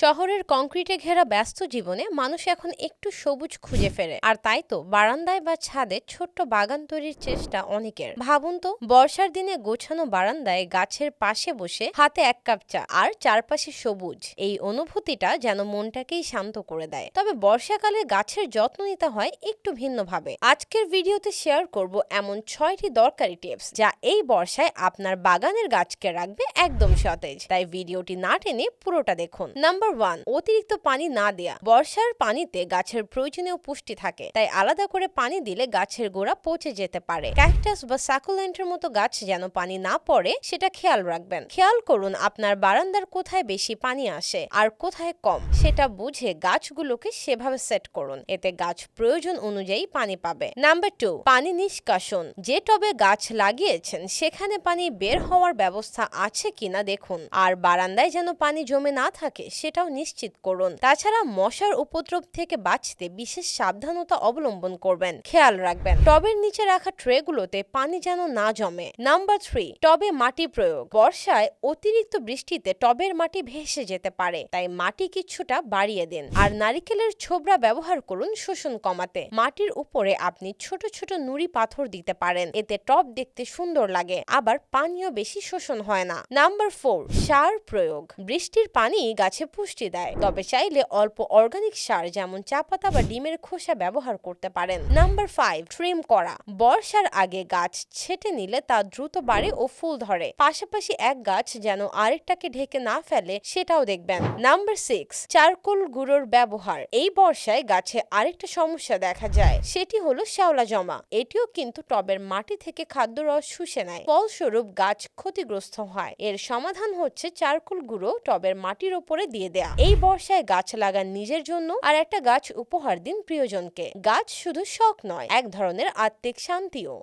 শহরের কংক্রিটে ঘেরা ব্যস্ত জীবনে মানুষ এখন একটু সবুজ খুঁজে ফেরে। আর তাই তো বারান্দায় বা ছাদে ছোট্ট বাগান তৈরির চেষ্টা অনেকের। ভাবুন তো, বর্ষার দিনে গোছানো বারান্দায় গাছের পাশে বসে হাতে এক কাপ চা আর চারপাশে সবুজ। এই অনুভূতিটা যেন মনটাকেই শান্ত করে দেয়। তবে বর্ষাকালে গাছের যত্ন নিতে হয় একটু ভিন্নভাবে। আজকের ভিডিওতে শেয়ার করব এমন ছয়টি দরকারি টিপস, যা এই বর্ষায় আপনার বাগানের গাছকে রাখবে একদম সতেজ। তাই ভিডিওটি না টেনে পুরোটা দেখুন। নাম্বার ওয়ান অতিরিক্ত পানি না দেয়া। বর্ষার পানিতে গাছের প্রয়োজনীয় পুষ্টি থাকে, তাই আলাদা করে পানি দিলে গাছের গোড়া পচে যেতে পারে। ক্যাকটাস বা সাকুলেন্টের মতো গাছ যেন পানি না পড়ে, সেটা খেয়াল রাখবেন। খেয়াল করুন আপনার বারান্দার কোথায় বেশি পানি আসে আর কোথায় কম। সেটা বুঝে গাছগুলোকে সেভাবে সেট করুন, এতে গাছ প্রয়োজন অনুযায়ী পানি পাবে। নাম্বার টু পানি নিষ্কাশন। যে টবে গাছ লাগিয়েছেন, সেখানে পানি বের হওয়ার ব্যবস্থা আছে কিনা দেখুন। আর বারান্দায় যেন পানি জমে না থাকে সেটাও নিশ্চিত করুন। তাছাড়া মশার উপদ্রব থেকে বাঁচতে বিশেষ সাবধানতা অবলম্বন করবেন। খেয়াল রাখবেন, টবের নিচে রাখা ট্রেগুলোতে পানি যেন না জমে। নাম্বার থ্রি, টবে মাটি প্রয়োগ। বর্ষায় অতিরিক্ত বৃষ্টিতে টবের মাটি ভেসে যেতে পারে, তাই মাটি কিছুটা বাড়িয়ে দিন। আর নারিকেলের ছোবড়া ব্যবহার করুন শোষণ কমাতে। মাটির উপরে আপনি ছোট ছোট নুড়ি পাথর দিতে পারেন, এতে টব দেখতে সুন্দর লাগে, আবার পানিও বেশি শোষণ হয় না। নাম্বার ফোর, সার প্রয়োগ। বৃষ্টির পানি গাছে পুষ্টি দেয়, তবে চাইলে অল্প অর্গানিক সার যেমন চা পাতা বা ডিমের খোসা ব্যবহার করতে পারেন। নাম্বার ফাইভ ট্রিম করা। বর্ষার আগে গাছ ছেটে নিলে তা দ্রুত বাড়ে ও ফুল ধরে। পাশাপাশি এক গাছ যেন আরেকটাকে ঢেকে না ফেলে, সেটাও দেখবেন। নাম্বার সিক্স চারকোল গুঁড়োর ব্যবহার। এই বর্ষায় গাছে আরেকটা সমস্যা দেখা যায়, সেটি হলো শ্যাওলা জমা। এটিও কিন্তু টবের মাটি থেকে খাদ্য রস শুষে নেয়। ফলস্বরূপ গাছ ক্ষতিগ্রস্ত হয়। এর সমাধান হচ্ছে চারকোল গুঁড়ো টবের মাটির ওপরে দিয়ে। দেয়া। এই বর্ষায় গাছ লাগান নিজের জন্য আর একটা গাছ উপহার দিন প্রিয়জনকে। গাছ শুধু শখ নয়, এক ধরনের আত্মিক শান্তিও।